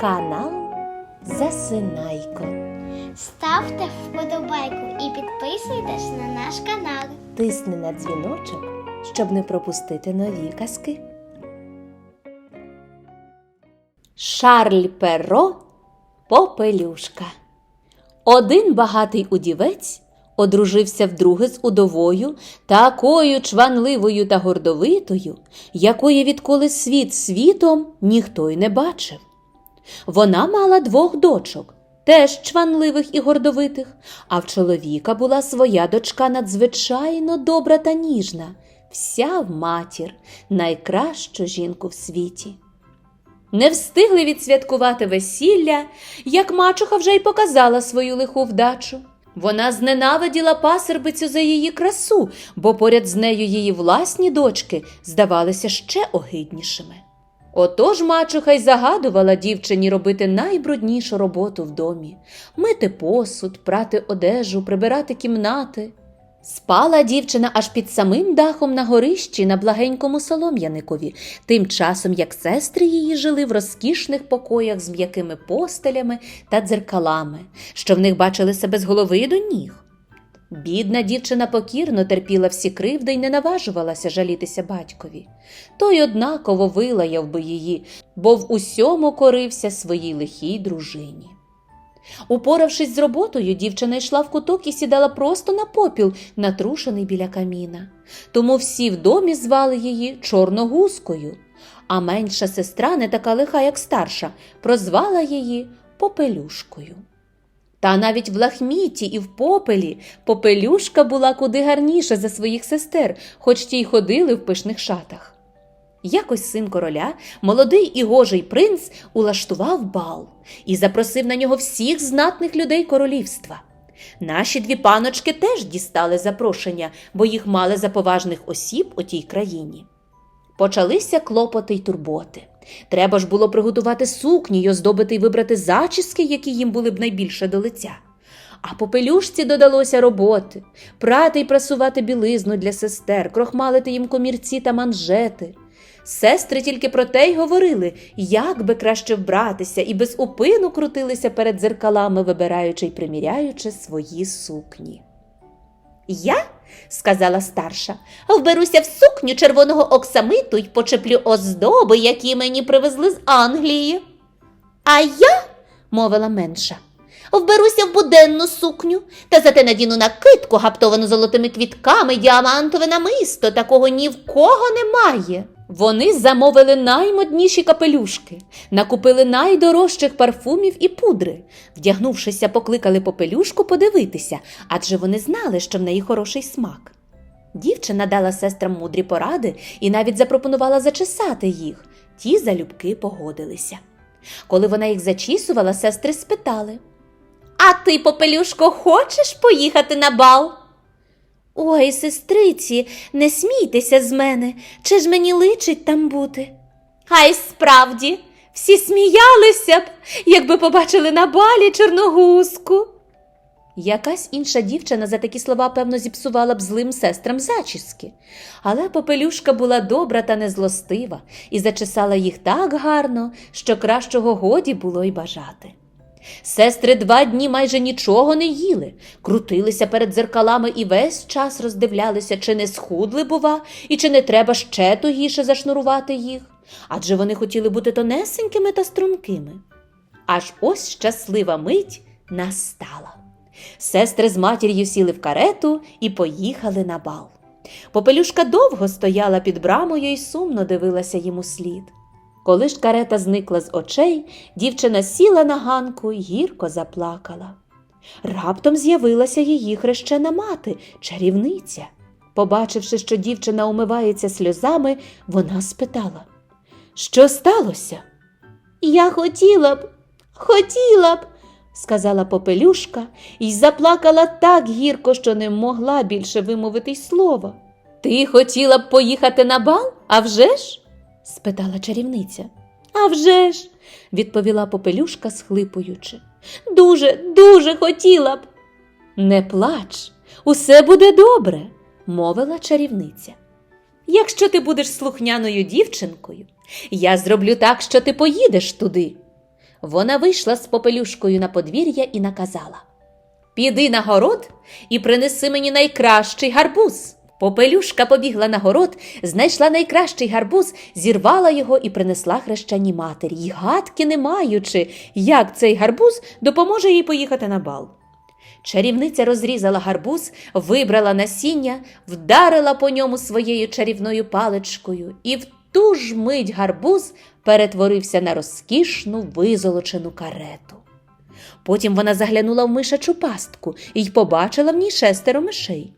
Канал Засинайко. Ставте вподобайку і підписуйтесь на наш канал. Тисни на дзвіночок, щоб не пропустити нові казки. Шарль Перо Попелюшка. Один багатий удівець одружився вдруге з удовою, такою чванливою та гордовитою, якої відколи світ світом ніхто й не бачив. Вона мала двох дочок, теж чванливих і гордовитих, а в чоловіка була своя дочка надзвичайно добра та ніжна, вся в матір, найкращу жінку в світі. Не встигли відсвяткувати весілля, як мачуха вже й показала свою лиху вдачу. Вона зненавиділа пасербицю за її красу, бо поряд з нею її власні дочки здавалися ще огиднішими. Отож мачуха й загадувала дівчині робити найбруднішу роботу в домі мити посуд, прати одежу, прибирати кімнати. Спала дівчина аж під самим дахом на горищі на благенькому солом'яникові, тим часом як сестри її жили в розкішних покоях з м'якими постелями та дзеркалами, що в них бачили себе з голови до ніг. Бідна дівчина покірно терпіла всі кривди й не наважувалася жалітися батькові. Той однаково вилаяв би її, бо в усьому корився своїй лихій дружині. Упоравшись з роботою, дівчина йшла в куток і сідала просто на попіл, натрушений біля каміна. Тому всі в домі звали її Чорногузкою, а менша сестра, не така лиха, як старша, прозвала її Попелюшкою. Та навіть в лахміті і в попелі попелюшка була куди гарніша за своїх сестер, хоч ті й ходили в пишних шатах. Якось син короля, молодий і гожий принц, улаштував бал і запросив на нього всіх знатних людей королівства. Наші дві паночки теж дістали запрошення, бо їх мали за поважних осіб у тій країні. Почалися клопоти й турботи. Треба ж було приготувати сукні й оздобити й вибрати зачіски, які їм були б найбільше до лиця. А попелюшці додалося роботи прати й прасувати білизну для сестер, крохмалити їм комірці та манжети. Сестри тільки про те й говорили, як би краще вбратися, і без упину крутилися перед дзеркалами, вибираючи й приміряючи свої сукні. Я, сказала старша, вберуся в сукню червоного оксамиту й почеплю оздоби, які мені привезли з Англії. А я, мовила менша, вберуся в буденну сукню, та зате надіну накидку, гаптовану золотими квітками, діамантове намисто, такого ні в кого немає. Вони замовили наймодніші капелюшки, накупили найдорожчих парфумів і пудри. Вдягнувшися, покликали попелюшку подивитися, адже вони знали, що в неї хороший смак. Дівчина дала сестрам мудрі поради і навіть запропонувала зачесати їх. Ті залюбки погодилися. Коли вона їх зачісувала, сестри спитали: А ти, попелюшко, хочеш поїхати на бал? Ой, сестриці, не смійтеся з мене, чи ж мені личить там бути? А справді, всі сміялися б, якби побачили на балі чорногузку. Якась інша дівчина за такі слова, певно, зіпсувала б злим сестрам зачіски. Але попелюшка була добра та незлостива і зачесала їх так гарно, що кращого годі було й бажати. Сестри два дні майже нічого не їли, крутилися перед дзеркалами і весь час роздивлялися, чи не схудли, бува, і чи не треба ще тугіше зашнурувати їх, адже вони хотіли бути тонесенькими та стрункими. Аж ось щаслива мить настала. Сестри з матір'ю сіли в карету і поїхали на бал. Попелюшка довго стояла під брамою і сумно дивилася йому слід. Коли ж карета зникла з очей, дівчина сіла на ганку й гірко заплакала. Раптом з'явилася її хрещена мати, чарівниця. Побачивши, що дівчина умивається сльозами, вона спитала Що сталося? Я хотіла б, хотіла б, сказала попелюшка і заплакала так гірко, що не могла більше вимовити й слова. Ти хотіла б поїхати на бал, а вже ж? Спитала чарівниця. «А вже ж!» – відповіла попелюшка, схлипуючи. Дуже, дуже хотіла б. Не плач, усе буде добре, мовила чарівниця. Якщо ти будеш слухняною дівчинкою, я зроблю так, що ти поїдеш туди. Вона вийшла з попелюшкою на подвір'я і наказала Піди на город і принеси мені найкращий гарбуз. Попелюшка побігла на город, знайшла найкращий гарбуз, зірвала його і принесла хрещеній матері, й гадки не маючи, як цей гарбуз допоможе їй поїхати на бал. Чарівниця розрізала гарбуз, вибрала насіння, вдарила по ньому своєю чарівною паличкою, і в ту ж мить гарбуз перетворився на розкішну визолочену карету. Потім вона заглянула в мишачу пастку і побачила в ній шестеро мишей.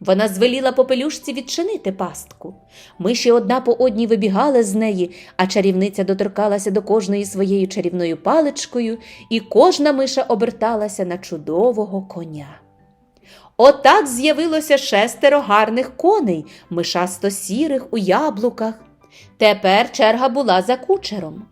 Вона звеліла попелюшці відчинити пастку. Миші одна по одній вибігали з неї, а чарівниця доторкалася до кожної своєю чарівною паличкою, і кожна миша оберталася на чудового коня. Отак з'явилося шестеро гарних коней, мишасто сірих у яблуках. Тепер черга була за кучером.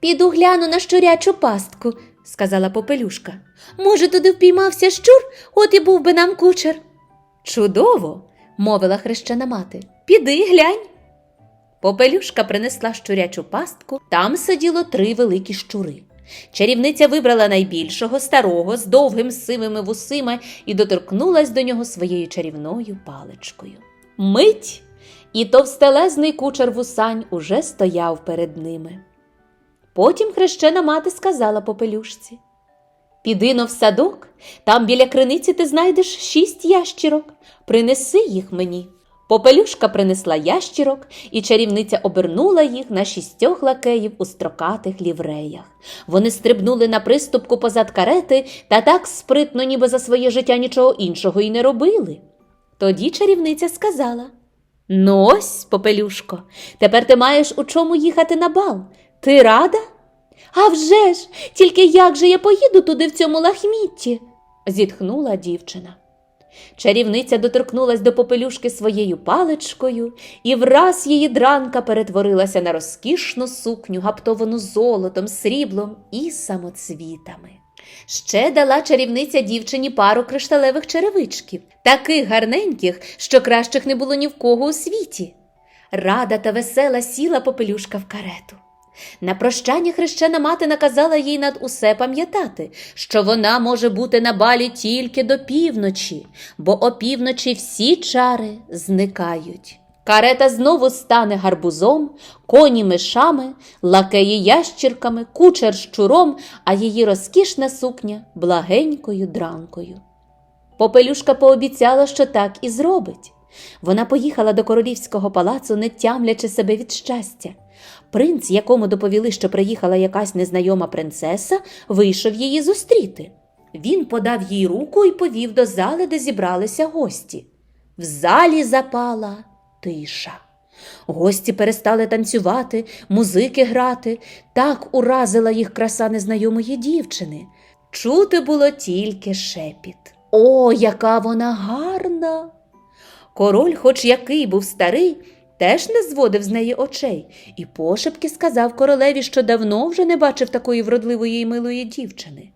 Піду гляну на щурячу пастку, сказала попелюшка. Може, туди впіймався щур, от і був би нам кучер. Чудово, мовила хрещена мати. Піди глянь. Попелюшка принесла щурячу пастку, там сиділо три великі щури. Чарівниця вибрала найбільшого, старого, з довгим сивими вусима і доторкнулась до нього своєю чарівною паличкою. Мить, і товстелезний кучер вусань уже стояв перед ними. Потім хрещена мати сказала попелюшці Піди но в садок, там біля криниці ти знайдеш шість ящірок. Принеси їх мені. Попелюшка принесла ящірок, і чарівниця обернула їх на шістьох лакеїв у строкатих лівреях. Вони стрибнули на приступку позад карети та так спритно, ніби за своє життя нічого іншого й не робили. Тоді чарівниця сказала Ну ось, попелюшко, тепер ти маєш у чому їхати на бал. Ти рада? «А вже ж! Тільки як же я поїду туди в цьому лахмітті? зітхнула дівчина. Чарівниця доторкнулась до попелюшки своєю паличкою, і враз її дранка перетворилася на розкішну сукню, гаптовану золотом, сріблом і самоцвітами. Ще дала чарівниця дівчині пару кришталевих черевичків, таких гарненьких, що кращих не було ні в кого у світі. Рада та весела сіла попелюшка в карету. На прощання хрещена мати наказала їй над усе пам'ятати, що вона може бути на балі тільки до півночі, бо опівночі всі чари зникають. Карета знову стане гарбузом, коні мишами, лакеї ящірками, кучер щуром, а її розкішна сукня благенькою дранкою. Попелюшка пообіцяла, що так і зробить. Вона поїхала до королівського палацу, не тямлячи себе від щастя. Принц, якому доповіли, що приїхала якась незнайома принцеса, вийшов її зустріти. Він подав їй руку і повів до зали, де зібралися гості. В залі запала тиша. Гості перестали танцювати, музики грати. Так уразила їх краса незнайомої дівчини. Чути було тільки шепіт. О, яка вона гарна! Король, хоч який був старий, теж не зводив з неї очей і пошепки сказав королеві, що давно вже не бачив такої вродливої й милої дівчини.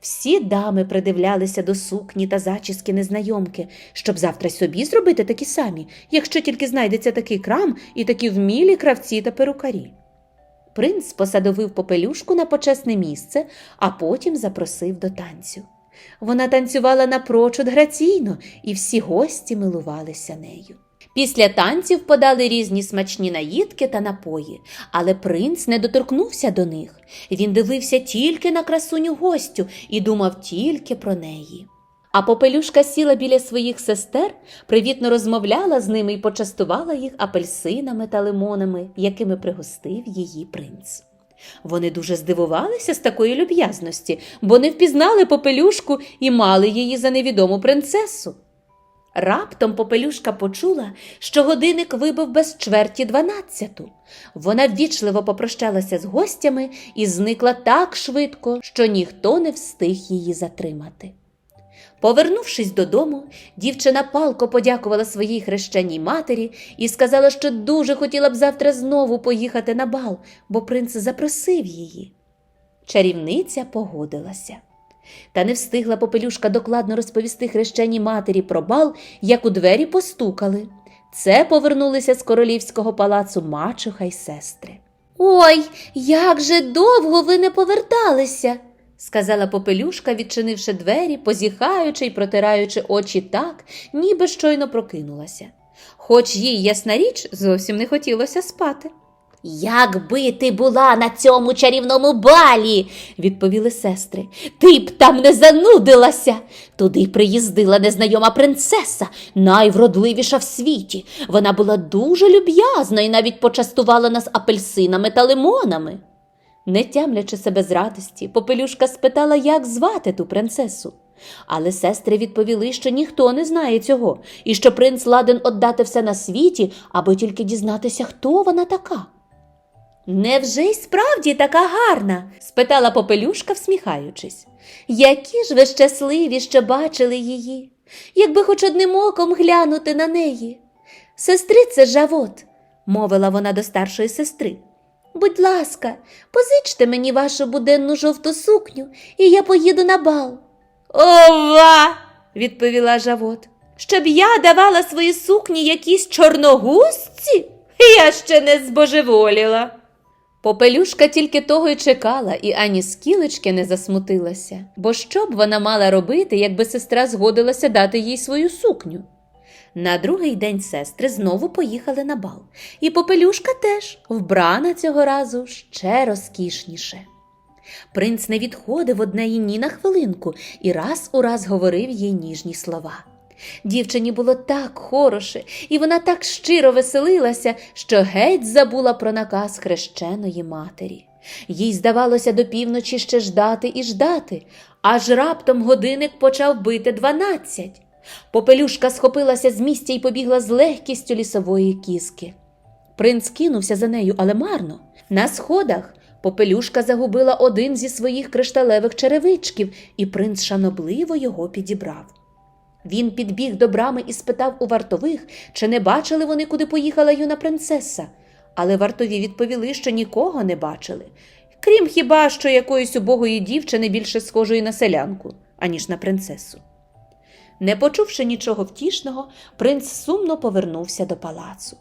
Всі дами придивлялися до сукні та зачіски незнайомки, щоб завтра собі зробити такі самі, якщо тільки знайдеться такий крам і такі вмілі кравці та перукарі. Принц посадовив попелюшку на почесне місце, а потім запросив до танцю. Вона танцювала напрочуд граційно, і всі гості милувалися нею. Після танців подали різні смачні наїдки та напої, але принц не доторкнувся до них. Він дивився тільки на красуню гостю і думав тільки про неї. А попелюшка сіла біля своїх сестер, привітно розмовляла з ними і почастувала їх апельсинами та лимонами, якими пригостив її принц. Вони дуже здивувалися з такої люб'язності, бо не впізнали попелюшку і мали її за невідому принцесу. Раптом попелюшка почула, що годинник вибив без чверті дванадцяту. Вона ввічливо попрощалася з гостями і зникла так швидко, що ніхто не встиг її затримати. Повернувшись додому, дівчина палко подякувала своїй хрещеній матері і сказала, що дуже хотіла б завтра знову поїхати на бал, бо принц запросив її. Чарівниця погодилася. Та не встигла попелюшка докладно розповісти хрещеній матері про бал, як у двері постукали. Це повернулися з королівського палацу мачуха й сестри. Ой, як же довго ви не поверталися, сказала попелюшка, відчинивши двері, позіхаючи й протираючи очі так, ніби щойно прокинулася. Хоч їй, ясна річ, зовсім не хотілося спати. Якби ти була на цьому чарівному балі, відповіли сестри, ти б там не занудилася. Туди приїздила незнайома принцеса, найвродливіша в світі. Вона була дуже люб'язна і навіть почастувала нас апельсинами та лимонами. Не тямлячи себе з радості, попелюшка спитала, як звати ту принцесу. Але сестри відповіли, що ніхто не знає цього, і що принц ладен отдати все на світі, аби тільки дізнатися, хто вона така. Невже й справді така гарна? спитала попелюшка, всміхаючись. Які ж ви щасливі, що бачили її, якби хоч одним оком глянути на неї. Сестрице Жавот, мовила вона до старшої сестри. Будь ласка, позичте мені вашу буденну жовту сукню, і я поїду на бал. Ова, відповіла Жавот. Щоб я давала свої сукні якійсь чорногузці? Я ще не збожеволіла. Попелюшка тільки того й чекала, і ані скілечки не засмутилася, бо що б вона мала робити, якби сестра згодилася дати їй свою сукню? На другий день сестри знову поїхали на бал, і попелюшка теж вбрана цього разу ще розкішніше. Принц не відходив од неї ні на хвилинку і раз у раз говорив їй ніжні слова. Дівчині було так хороше, і вона так щиро веселилася, що геть забула про наказ хрещеної матері. Їй здавалося до півночі ще ждати і ждати, аж раптом годинник почав бити дванадцять. Попелюшка схопилася з місця і побігла з легкістю лісової кіски. Принц кинувся за нею, але марно. На сходах попелюшка загубила один зі своїх кришталевих черевичків, і принц шанобливо його підібрав. Він підбіг до брами і спитав у вартових, чи не бачили вони, куди поїхала юна принцеса. Але вартові відповіли, що нікого не бачили, крім хіба що якоїсь убогої дівчини більше схожої на селянку, аніж на принцесу. Не почувши нічого втішного, принц сумно повернувся до палацу.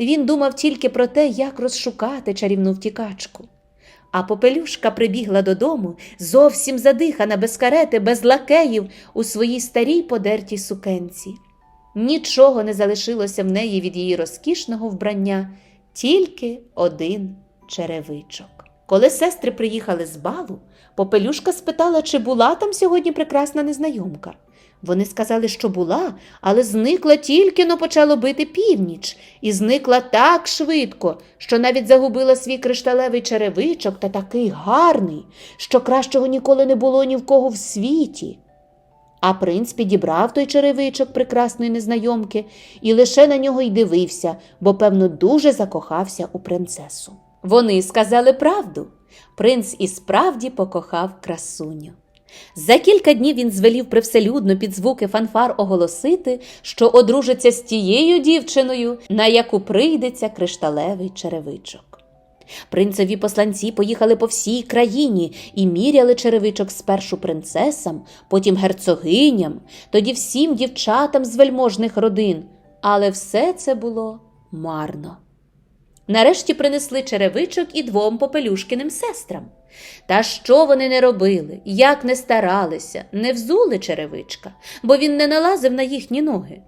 Він думав тільки про те, як розшукати чарівну втікачку. А попелюшка прибігла додому, зовсім задихана, без карети, без лакеїв, у своїй старій подертій сукенці. Нічого не залишилося в неї від її розкішного вбрання, тільки один черевичок. Коли сестри приїхали з балу, попелюшка спитала, чи була там сьогодні прекрасна незнайомка. Вони сказали, що була, але зникла тільки но почало бити північ, і зникла так швидко, що навіть загубила свій кришталевий черевичок та такий гарний, що кращого ніколи не було ні в кого в світі. А принц підібрав той черевичок прекрасної незнайомки і лише на нього й дивився, бо, певно, дуже закохався у принцесу. Вони сказали правду. Принц і справді покохав красуню. За кілька днів він звелів привселюдно під звуки фанфар оголосити, що одружиться з тією дівчиною, на яку прийдеться кришталевий черевичок. Принцеві посланці поїхали по всій країні і міряли черевичок спершу принцесам, потім герцогиням, тоді всім дівчатам з вельможних родин, але все це було марно. Нарешті принесли черевичок і двом попелюшкиним сестрам. Та що вони не робили, як не старалися, не взули черевичка, бо він не налазив на їхні ноги.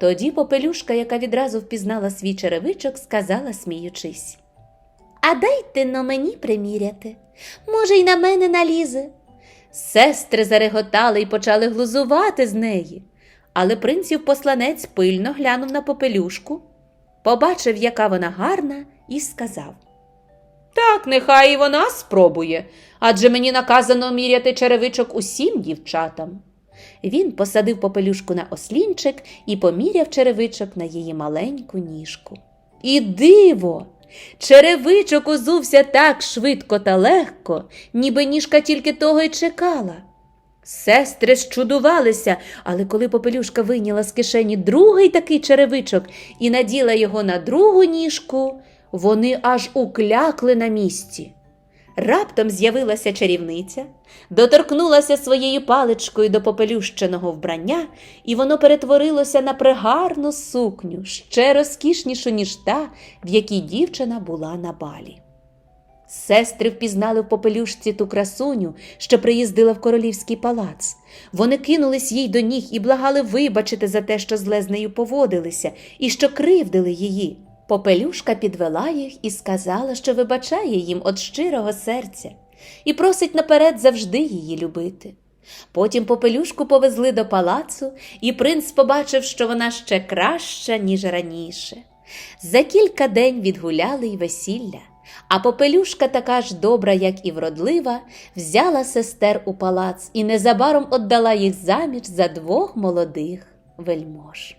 Тоді попелюшка, яка відразу впізнала свій черевичок, сказала, сміючись. А дайте но мені приміряти. Може, й на мене налізе. Сестри зареготали і почали глузувати з неї. Але принців посланець пильно глянув на попелюшку, побачив, яка вона гарна, і сказав Так, нехай і вона спробує, адже мені наказано міряти черевичок усім дівчатам. Він посадив попелюшку на ослінчик і поміряв черевичок на її маленьку ніжку. І диво! Черевичок озувся так швидко та легко, ніби ніжка тільки того й чекала. Сестри щудувалися, але коли попелюшка вийняла з кишені другий такий черевичок і наділа його на другу ніжку, вони аж уклякли на місці. Раптом з'явилася чарівниця, доторкнулася своєю паличкою до попелющеного вбрання, і воно перетворилося на пригарну сукню, ще розкішнішу, ніж та, в якій дівчина була на балі. Сестри впізнали в попелюшці ту красуню, що приїздила в королівський палац. Вони кинулись їй до ніг і благали вибачити за те, що зле з нею поводилися, і що кривдили її. Попелюшка підвела їх і сказала, що вибачає їм від щирого серця, і просить наперед завжди її любити. Потім попелюшку повезли до палацу, і принц побачив, що вона ще краща, ніж раніше. За кілька день відгуляли й весілля, а попелюшка, така ж добра, як і вродлива, взяла сестер у палац і незабаром отдала їх заміж за двох молодих вельмож.